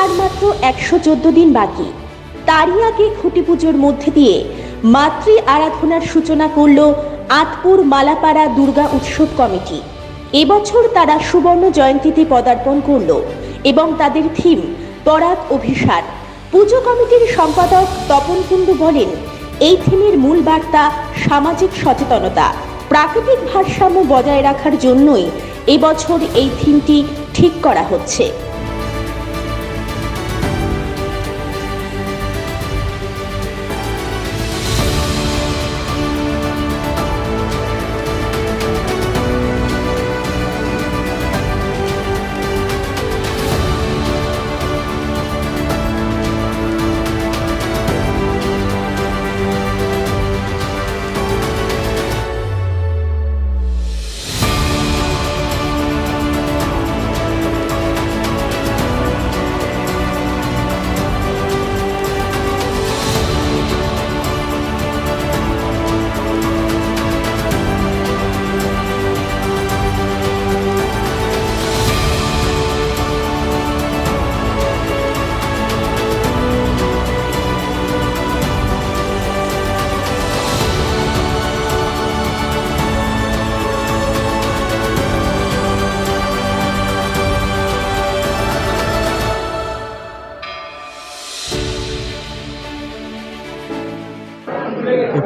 আর মাত্র একশো চোদ্দ দিন বাকি। তারই আগে খুঁটি পুজোর মধ্যে দিয়ে মাতৃ আরাধনার সূচনা করল আতপুর মালাপাড়া দুর্গা উৎসব কমিটি। এবছর তারা সুবর্ণ জয়ন্তীতে পদার্পণ করল এবং তাদের থিম পরাগ অভিসার। পুজো কমিটির সম্পাদক তপন কুণ্ডু বলেন, এই থিমের মূল বার্তা সামাজিক সচেতনতা, প্রাকৃতিক ভারসাম্য বজায় রাখার জন্যই এবছর এই থিমটি ঠিক করা হচ্ছে।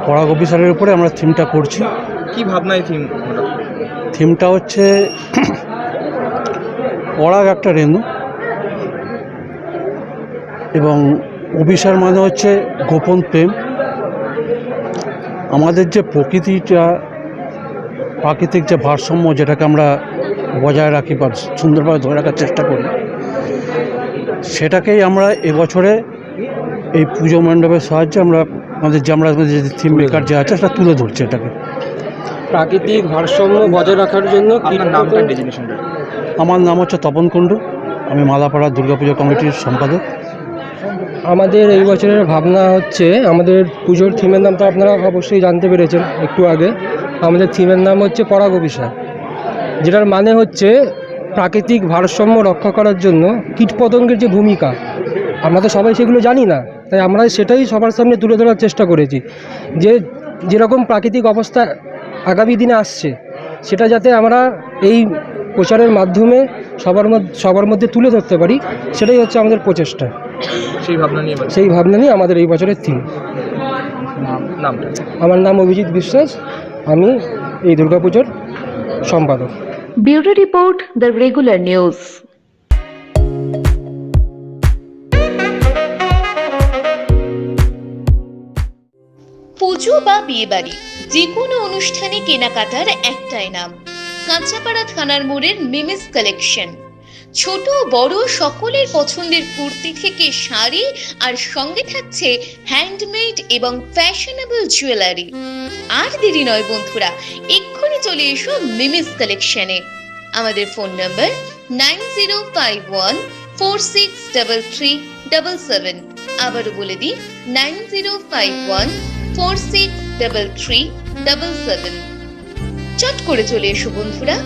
পরাগ অফিসারের উপরে আমরা থিমটা করছি। কি ভাবনা এই থিম? থিমটা হচ্ছে পরাগ একটা রেণু এবং অভিসার মানে হচ্ছে গোপন প্রেম। আমাদের যে প্রকৃতিটা প্রাকৃতিক যে ভারসাম্য যেটাকে আমরা বজায় রাখি বা সুন্দরভাবে ধরে রাখার চেষ্টা করি সেটাকেই আমরা এবছরে এই পুজো মণ্ডপের সাহায্যে আমরা আমাদের যে আমরা যে থিম মেকার যে আছে সেটা তুলে ধরছে এটাকে। প্রাকৃতিক ভারসাম্য বজায় রাখার জন্য আপনার নামটা ডেজিনেশনটা আমার নাম হচ্ছে তপন কুণ্ডু। আমি মালাপাড়া দুর্গাপুজো কমিটির সম্পাদক। আমাদের এই বছরের ভাবনা হচ্ছে আমাদের পুজোর থিমের নাম তো আপনারা অবশ্যই জানতে পেরেছেন একটু আগে। আমাদের থিমের নাম হচ্ছে পরাগ অভিসার যেটার মানে হচ্ছে প্রাকৃতিক ভারসাম্য রক্ষা করার জন্য কীটপতঙ্গের যে ভূমিকা। আমরা তো সবাই সেগুলো জানি না। তাই আমরা সেটাই সবার সামনে তুলে ধরার চেষ্টা করেছি। যে যেরকম প্রাকৃতিক অবস্থা আগামী দিনে আসছে সেটা যাতে আমরা এই প্রচারের মাধ্যমে সবার মধ্যে সবার মধ্যে তুলে ধরতে পারি সেটাই হচ্ছে আমাদের প্রচেষ্টা। সেই ভাবনা নিয়ে সেই ভাবনা নিয়ে আমাদের এই বছরের থিম আমার নাম অভিজিৎ বিশ্বাস আমি এই দুর্গাপুজোর সম্পাদক। Bureau report the regular news. Puja বা বিয়েবাড়ি যে কোনো অনুষ্ঠানে কেনাকাটার একটাই নাম। কাঁচাপাড়া থানার মোড়ের মিমিস কালেকশন। ছোট, বড়, সকলের পছন্দের কুর্তি থেকে শাড়ি আর সঙ্গে থাকছে হ্যান্ডমেড এবং ফ্যাশনেবল জুয়েলারি আর দেরি নয় বন্ধুরা, এক্ষুনি চলে এসো মিমিস কালেকশনে। আমাদের phone number nine zero five one four six double three double seven. আবারও বলে দিই, nine zero five one four six double three double seven চট করে চলে এসো বন্ধুরা।